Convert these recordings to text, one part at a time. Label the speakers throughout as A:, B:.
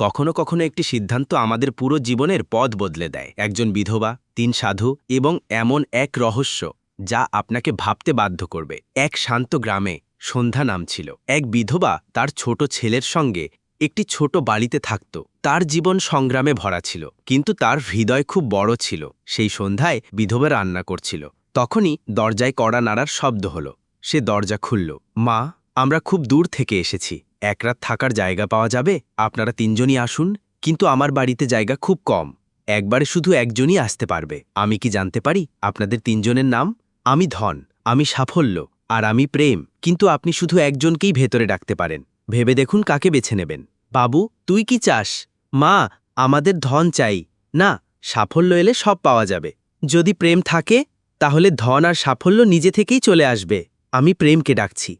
A: কখনো কখনো একটি সিদ্ধান্ত আমাদের পুরো জীবনের পথ বদলে দেয়। একজন বিধবা, তিন সাধু এবং এমন এক রহস্য যা আপনাকে ভাবতে বাধ্য করবে। এক শান্ত গ্রামে সন্ধ্যা নাম ছিল এক বিধবা তার ছোট ছেলের সঙ্গে একটি ছোট বাড়িতে থাকত। তার জীবন সংগ্রামে ভরা ছিল, কিন্তু তার হৃদয় খুব বড় ছিল। সেই সন্ধ্যায় বিধবা রান্না করছিল। তখনই দরজায় কড়া নাড়ার শব্দ হল। সে দরজা খুলল। মা আমরা খুব দূর থেকে এসেছি। এক রাত থাকার জায়গা পাওয়া যাবে, আপনারা তিনজনই আসুন, কিন্তু আমার বাড়িতে জায়গা খুব কম। একবারে শুধু একজনই আসতে পারবে। আমি কি জানতে পারি আপনাদের তিনজনের নাম? আমি ধন, আমি সাফল্য, আর আমি প্রেম, কিন্তু আপনি শুধু একজনকেই ভেতরে ডাকতে পারেন। ভেবে দেখুন কাকে বেছে নেবেন। বাবু, তুই কি চাস? মা, আমাদের ধন চাই। না, সাফল্য এলে সব পাওয়া যাবে। যদি প্রেম থাকে, তাহলে ধন আর সাফল্য নিজে থেকেই চলে আসবে। আমি প্রেমকে ডাকছি।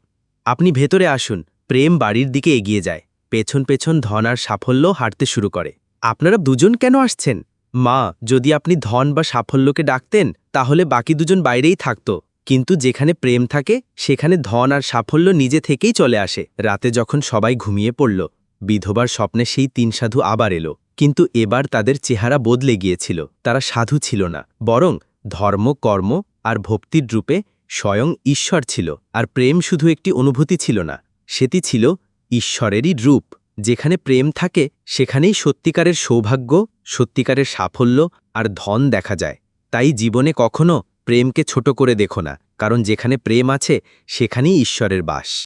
A: আপনি ভেতরে আসুন, প্রেম বাড়ির দিকে এগিয়ে যায়। পেছন পেছন ধন আর সাফল্য হাঁটতে শুরু করে। আপনারা দুজন কেন আসছেন? মা, যদি আপনি ধন বা সাফল্যকে ডাকতেন, তাহলে বাকি দুজন বাইরেই থাকত। কিন্তু যেখানে প্রেম থাকে, সেখানে ধন আর সাফল্য নিজে থেকেই চলে আসে। রাতে যখন সবাই ঘুমিয়ে পড়ল, বিধবার স্বপ্নে সেই তিন সাধু আবার এলো। কিন্তু এবার তাদের চেহারা বদলে গিয়েছিল। তারা সাধু ছিল না। বরং ধর্ম, কর্ম আর ভক্তির রূপে স্বয়ং ঈশ্বর ছিল, আর প্রেম শুধু একটি অনুভূতি ছিল না, সেটি ছিল ঈশ্বরেরই রূপ, যেখানে প্রেম থাকে, সেখানেই সত্যিকারের সৌভাগ্য, সত্যিকারের সাফল্য, আর ধন দেখা যায়। তাই জীবনে কখনো প্রেমকে ছোট করে দেখো না, কারণ যেখানে প্রেম আছে, সেখানেই ঈশ্বরের বাস।